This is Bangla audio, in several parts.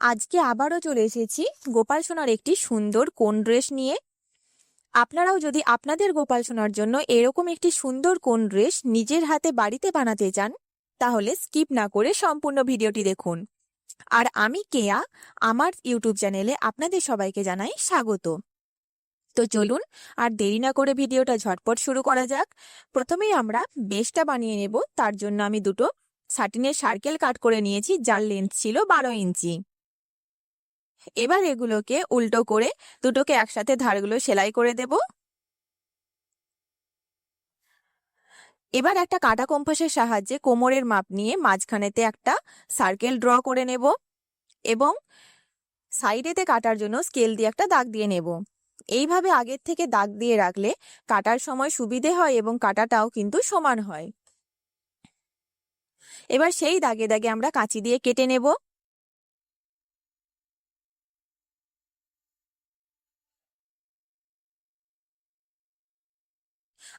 আজকে আবারও চলে এসেছি গোপাল সোনার একটি সুন্দর কোন ড্রেস নিয়ে। আপনারাও যদি আপনাদের গোপাল সোনার জন্য এরকম একটি সুন্দর কোন ড্রেস নিজের হাতে বাড়িতে বানাতে চান, তাহলে স্কিপ না করে সম্পূর্ণ ভিডিওটি দেখুন। আর আমি কেয়া, আমার ইউটিউব চ্যানেলে আপনাদের সবাইকে জানাই স্বাগত। তো চলুন, আর দেরি না করে ভিডিওটা ঝটপট শুরু করা যাক। প্রথমেই আমরা বেশটা বানিয়ে নেব, তার জন্য আমি দুটো সাটিনের সার্কেল কাট করে নিয়েছি, যার লেন্থ ছিল বারো ইঞ্চি। এবার এগুলোকে উল্টো করে দুটোকে একসাথে ধারগুলো সেলাই করে দেব। এবার একটা কাটা কম্পাসের সাহায্যে কোমরের মাপ নিয়ে মাঝখানেতে একটা সার্কেল ড্র করে নেব এবং সাইডেতে কাটার জন্য স্কেল দিয়ে একটা দাগ দিয়ে নেব। এইভাবে আগের থেকে দাগ দিয়ে রাখলে কাটার সময় সুবিধে হয় এবং কাটাটাও কিন্তু সমান হয়। এবার সেই দাগে দাগে আমরা কাঁচি দিয়ে কেটে নেব।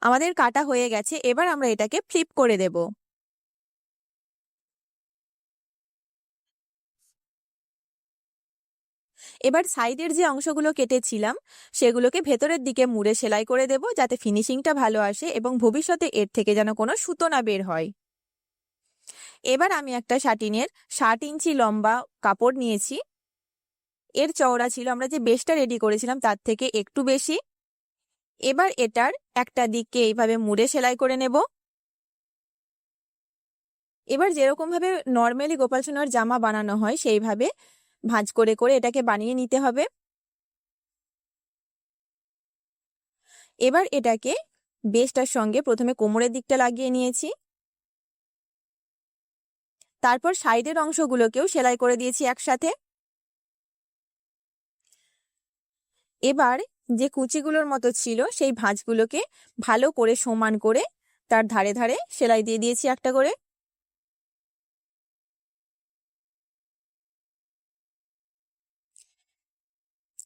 আমাদের কাটা হয়ে গেছে, এবার আমরা এটাকে ফ্লিপ করে দেব। এবার সাইডের যে অংশগুলো কেটেছিলাম, সেগুলোকে ভেতরের দিকে মুড়ে সেলাই করে দেব যাতে ফিনিশিংটা ভালো আসে এবং ভবিষ্যতে এর থেকে যেন কোনো সুতো না বের হয়। এবার আমি একটা শাটিনের ষাট ইঞ্চি লম্বা কাপড় নিয়েছি। এর চওড়া ছিল, আমরা যে বেশটা রেডি করেছিলাম তার থেকে একটু বেশি। এবার এটার একটা দিককে এইভাবে মুড়ে সেলাই করে নেব। এবার যেরকম ভাবে নর্মালি গোপাল সোনার জামা বানানো হয়, সেইভাবে ভাঁজ করে করে এটাকে বানিয়ে নিতে হবে। এবার এটাকে বেশটার সঙ্গে প্রথমে কোমরের দিকটা লাগিয়ে নিয়েছি। তারপর সাইডের অংশগুলোকেও সেলাই করে দিয়েছি একসাথে। এবার যে কুচিগুলোর মতো ছিল, সেই ভাঁজগুলোকে ভালো করে সমান করে তার ধারে ধারে সেলাই দিয়ে দিয়েছি একটা করে।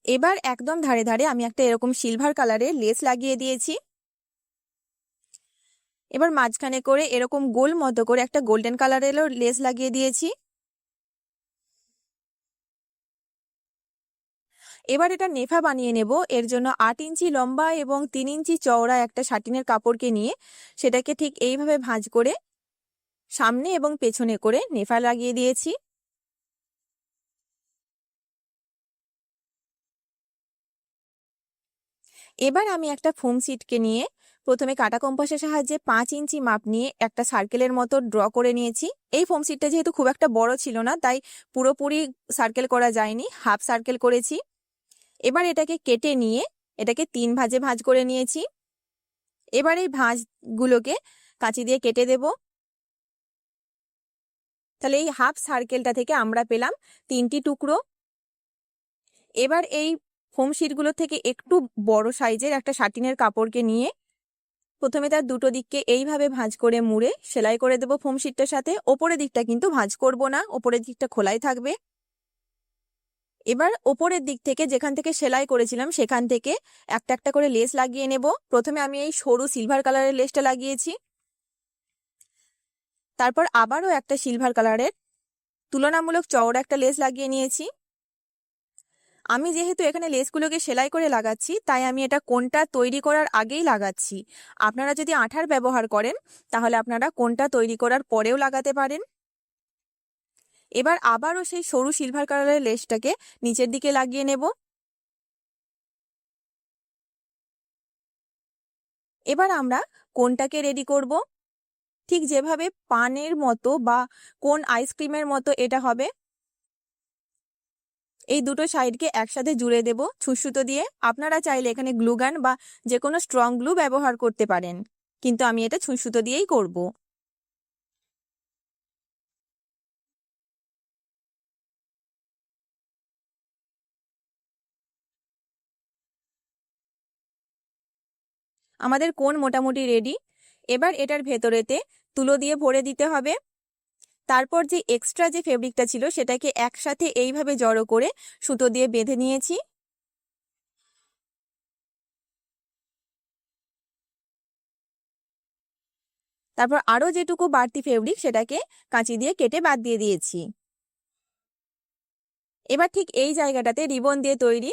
এবার একদম ধারে ধারে আমি একটা এরকম সিলভার কালারের লেস লাগিয়ে দিয়েছি। এবার মাঝখানে করে এরকম গোল মতো করে একটা গোল্ডেন কালারেরও লেস লাগিয়ে দিয়েছি। এবার এটা নেফা বানিয়ে নেব। এর জন্য আট ইঞ্চি লম্বা এবং তিন ইঞ্চি চওড়া একটা শাটিনের কাপড়কে নিয়ে সেটাকে ঠিক এইভাবে ভাঁজ করে সামনে এবং পেছনে করে নেফা লাগিয়ে দিয়েছি। এবার আমি একটা ফোম সিটকে নিয়ে প্রথমে কাটা কম্পাসের সাহায্যে পাঁচ ইঞ্চি মাপ নিয়ে একটা সার্কেলের মতো ড্র করে নিয়েছি। এই ফোম সিটটা যেহেতু খুব একটা বড় ছিল না, তাই পুরোপুরি সার্কেল করা যায়নি, হাফ সার্কেল করেছি। এবার এটাকে কেটে নিয়ে এটাকে তিন ভাজে ভাজ করে নিয়েছি। এবার এই ভাঁজগুলোকে কাঁচি দিয়ে কেটে দেব। তাহলে এই হাফ সার্কেলটা থেকে আমরা পেলাম তিনটি টুকরো। এবার এই ফোম শিটগুলো থেকে একটু বড় সাইজের একটা শাটিনের কাপড়কে নিয়ে প্রথমে তার দুটো দিককে এইভাবে ভাঁজ করে মুড়ে সেলাই করে দেবো ফোম শিটটার সাথে। ওপরের দিকটা কিন্তু ভাঁজ করব না, ওপরের দিকটা খোলাই থাকবে। এবার ওপরের দিক থেকে যেখান থেকে সেলাই করেছিলাম, সেখান থেকে একটা একটা করে লেস লাগিয়ে নেব। প্রথমে আমি এই সরু সিলভার কালারের লেসটা লাগিয়েছি। তারপর আবারও একটা সিলভার কালারের তুলনামূলক চওড়া একটা লেস লাগিয়ে নিয়েছি। আমি যেহেতু এখানে লেসগুলোকে সেলাই করে লাগাচ্ছি, তাই আমি এটা কোনটা তৈরি করার আগেই লাগাচ্ছি। আপনারা যদি আঠার ব্যবহার করেন, তাহলে আপনারা কোনটা তৈরি করার পরেও লাগাতে পারেন। এবার আবারও সেই সরু সিলভার কালারের লেসটাকে নিচের দিকে লাগিয়ে নেব। এবার আমরা কোনটাকে রেডি করব? ঠিক যেভাবে পানের মতো বা কোন আইসক্রিমের মতো এটা হবে। এই দুটো সাইডকে একসাথে জুড়ে দেব ছুঁসুতো দিয়ে। আপনারা চাইলে এখানে গ্লুগান বা যে কোনো স্ট্রং গ্লু ব্যবহার করতে পারেন। কিন্তু আমি এটা ছুঁসুতো দিয়েই করব। আমাদের কোন মোটামুটি রেডি এবার এটার ভেতরেতে তুলো দিয়ে ভরে দিতে হবে। তারপর যে এক্সট্রা যে ফেব্রিকটা ছিল, সেটাকে একসাথে এইভাবে জড়ো করে সুতো দিয়ে বেঁধে নিয়েছি। তারপর আরও যেটুকু বাড়তি ফেব্রিক সেটাকে কাঁচি দিয়ে কেটে বাদ দিয়ে দিয়েছি। এবার ঠিক এই জায়গাটাতে রিবন দিয়ে তৈরি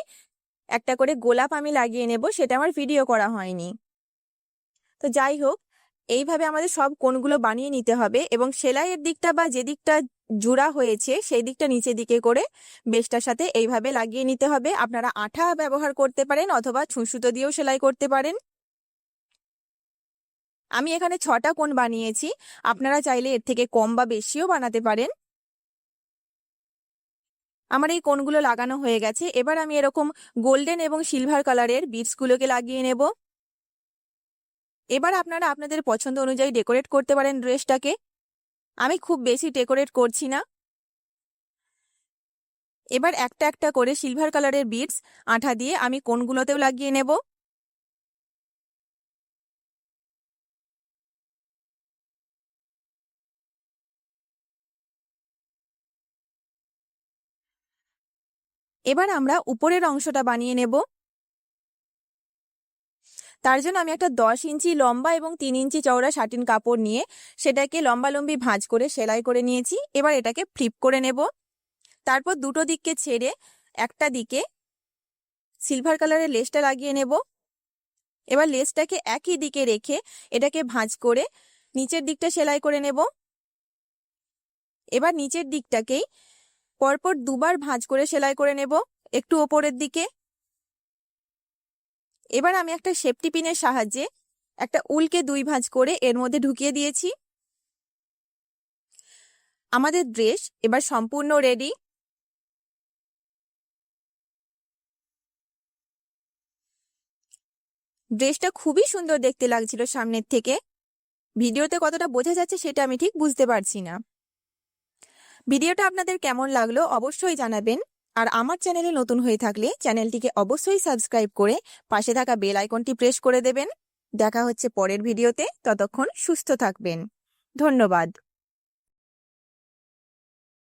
একটা করে গোলাপ আমি লাগিয়ে নেব, সেটা আমার ভিডিও করা হয়নি। তো যাই হোক, এইভাবে আমাদের সব কোণগুলো বানিয়ে নিতে হবে এবং সেলাইয়ের দিকটা বা যে দিকটা জোড়া হয়েছে সেই দিকটা নিচের দিকে করে বেশটার সাথে এইভাবে লাগিয়ে নিতে হবে। আপনারা আঠা ব্যবহার করতে পারেন অথবা ছুঁসুতো দিয়েও সেলাই করতে পারেন। আমি এখানে ছটা কোণ বানিয়েছি। আপনারা চাইলে এর থেকে কম বা বেশিও বানাতে পারেন। আমার এই কোণগুলো লাগানো হয়ে গেছে। এবার আমি এরকম গোল্ডেন এবং সিলভার কালারের বিটসগুলোকে লাগিয়ে নেব। এবার আপনারা আপনাদের পছন্দ অনুযায়ী ডেকোরেট করতে পারেন ড্রেসটাকে। আমি খুব বেশি ডেকোরেট করছি না। এবার একটা একটা করে সিলভার কালারের বিটস আঠা দিয়ে আমি কোনগুলোতেও লাগিয়ে নেব। এবার আমরা উপরের অংশটা বানিয়ে নেব। তার জন্য আমি একটা দশ ইঞ্চি লম্বা এবং তিন ইঞ্চি চওড়া শাটিন কাপড় নিয়ে সেটাকে লম্বালম্বি ভাঁজ করে সেলাই করে নিয়েছি। এবার এটাকে ফ্লিপ করে নেব। তারপর দুটো দিককে ছেড়ে একটা দিকে সিলভার কালারের লেসটা লাগিয়ে নেব। এবার লেসটাকে একই দিকে রেখে এটাকে ভাঁজ করে নিচের দিকটা সেলাই করে নেব। এবার নিচের দিকটাকেই পরপর দুবার ভাঁজ করে সেলাই করে নেব। একটু ওপরের দিকে। এবার আমি একটা সেফটি পিনের সাহায্যে একটা উলকে দুই ভাঁজ করে এর মধ্যে ঢুকিয়ে দিয়েছি। আমাদের ড্রেস এবার সম্পূর্ণ রেডি ড্রেসটা খুবই সুন্দর দেখতে লাগছিল সামনের থেকে। ভিডিওতে কতটা বোঝা যাচ্ছে সেটা আমি ঠিক বুঝতে পারছি না। ভিডিওটা আপনাদের কেমন লাগল অবশ্যই জানাবেন। আর আমার চ্যানেলে নতুন হয়ে থাকলে চ্যানেলটিকে অবশ্যই সাবস্ক্রাইব করে পাশে থাকা বেল আইকনটি প্রেস করে দেবেন। দেখা হচ্ছে পরের ভিডিওতে। ততক্ষণ সুস্থ থাকবেন। ধন্যবাদ।